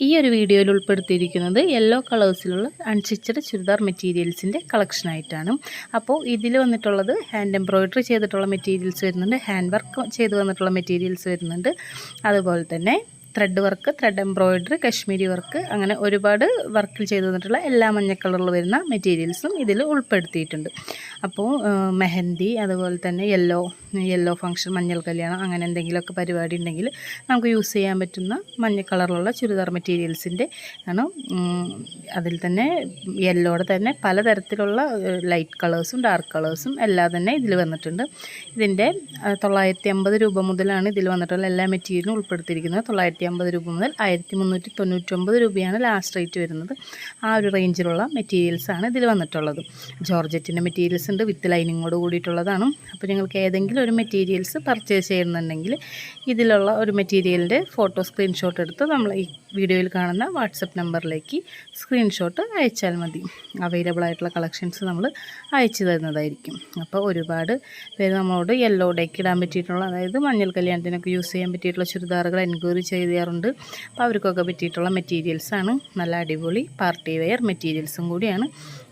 ഈ ഒരു വീഡിയോയിൽ ഉൾപ്പെടുത്തിയിരിക്കുന്നത് യെല്ലോ കളേഴ്സിലുള്ള അൺസ്റ്റിച്ചഡ് ചുരിദാർ മെറ്റീരിയൽസിന്റെ കളക്ഷനായിട്ടാണ് അപ്പോൾ ഇതിൽ വന്നിട്ടുള്ളത് ഹാൻഡ് എംബ്രോയിഡറി ചെയ്തിട്ടുള്ള മെറ്റീരിയൽസ് വരുന്നുണ്ട് ഹാൻഡ് വർക്ക് ചെയ്ത് വന്നിട്ടുള്ള മെറ്റീരിയൽസ് വരുന്നുണ്ട്. അതുപോലെ തന്നെ thread work thread embroidery Kashmiri work അങ്ങനെ ഒരുപാട് വർക്കിൽ ചെയ്തു തന്നിട്ടുള്ള എല്ലാ മഞ്ഞ കളറിൽ വരുന്ന മെറ്റീരിയൽസും ഇതിൽ ഉൾപ്പെടുത്തിയിട്ടുണ്ട്. അപ്പോൾ മെഹന്തി അതുപോലെ തന്നെ യെല്ലോ യെല്ലോ ഫങ്ഷൻ മഞ്ഞൾ കല്യാണം അങ്ങനെ എന്തെങ്കിലുമൊക്കെ പരിപാടി ഉണ്ടെങ്കിൽ നമുക്ക് യൂസ് ചെയ്യാൻ പറ്റുന്ന മഞ്ഞ കളറിലുള്ള ചുരിദാർ മെറ്റീരിയൽസിന്റെ ആണ് അതിൽ തന്നെ യെല്ലോടെ തന്നെ പലതരത്തിലുള്ള ലൈറ്റ് കളേഴ്സും ഡാർക്ക് കളേഴ്സും എല്ലാം തന്നെ ഇതിൽ വന്നിട്ടുണ്ട്. ഇതിന്റെ തൊള്ളായിരത്തി അമ്പത് രൂപ മുതലാണ് ഇതിൽ വന്നിട്ടുള്ള എല്ലാ മെറ്റീരിയലും ഉൾപ്പെടുത്തിയിരിക്കുന്നത്. തൊള്ളായിരത്തി അമ്പത് രൂപ മുതൽ ആയിരത്തി മുന്നൂറ്റി തൊണ്ണൂറ്റൊമ്പത് രൂപയാണ് ലാസ്റ്റ് റേറ്റ് വരുന്നത്. ആ ഒരു റേഞ്ചിലുള്ള മെറ്റീരിയൽസാണ് ഇതിൽ വന്നിട്ടുള്ളത്. ജോർജറ്റിന്റെ മെറ്റീരിയൽസ് ഉണ്ട് വിത്ത് ലൈനിങ്ങോട് കൂടിയിട്ടുള്ളതാണ്. അപ്പോൾ നിങ്ങൾക്ക് ഏതെങ്കിലും ഒരു മെറ്റീരിയൽസ് പർച്ചേസ് ചെയ്യുന്നുണ്ടെങ്കിൽ ഇതിലുള്ള ഒരു മെറ്റീരിയലിന്റെ ഫോട്ടോ സ്ക്രീൻഷോട്ട് എടുത്ത് നമ്മൾ ഈ വീഡിയോയിൽ കാണുന്ന വാട്സപ്പ് നമ്പറിലേക്ക് സ്ക്രീൻഷോട്ട് അയച്ചാൽ മതി. അവൈലബിൾ ആയിട്ടുള്ള കളക്ഷൻസ് നമ്മൾ അയച്ചു തരുന്നതായിരിക്കും. അപ്പോൾ ഒരുപാട് പേര് നമ്മളോട് യെല്ലോ ഡേക്ക് ഇടാൻ പറ്റിയിട്ടുള്ള അതായത് മഞ്ഞൾ കല്യാണത്തിനൊക്കെ യൂസ് ചെയ്യാൻ പറ്റിയിട്ടുള്ള ചുരിദാറുകൾ എൻക്വയറി ചെയ്യാറുണ്ട്. അപ്പോൾ അവർക്കൊക്കെ പറ്റിയിട്ടുള്ള മെറ്റീരിയൽസാണ് നല്ല അടിപൊളി പാർട്ടി വെയർ മെറ്റീരിയൽസും കൂടിയാണ്.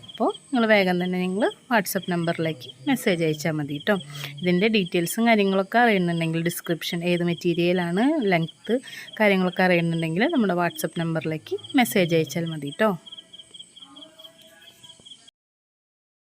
അപ്പോൾ നിങ്ങൾ വേഗം തന്നെ നിങ്ങൾ വാട്സപ്പ് നമ്പറിലേക്ക് മെസ്സേജ് അയച്ചാൽ മതി കേട്ടോ ഇതിന്റെ ഡീറ്റെയിൽസും കാര്യങ്ങളൊക്കെ അറിയുന്നുണ്ടെങ്കിൽ ഡിസ്ക്രിപ്ഷൻ ഏത് മെറ്റീരിയലാണ് ലെങ്ത്ത് കാര്യങ്ങളൊക്കെ അറിയുന്നുണ്ടെങ്കിൽ നമ്മുടെ വാട്സപ്പ് നമ്പറിലേക്ക് മെസ്സേജ് അയച്ചാൽ മതി കേട്ടോ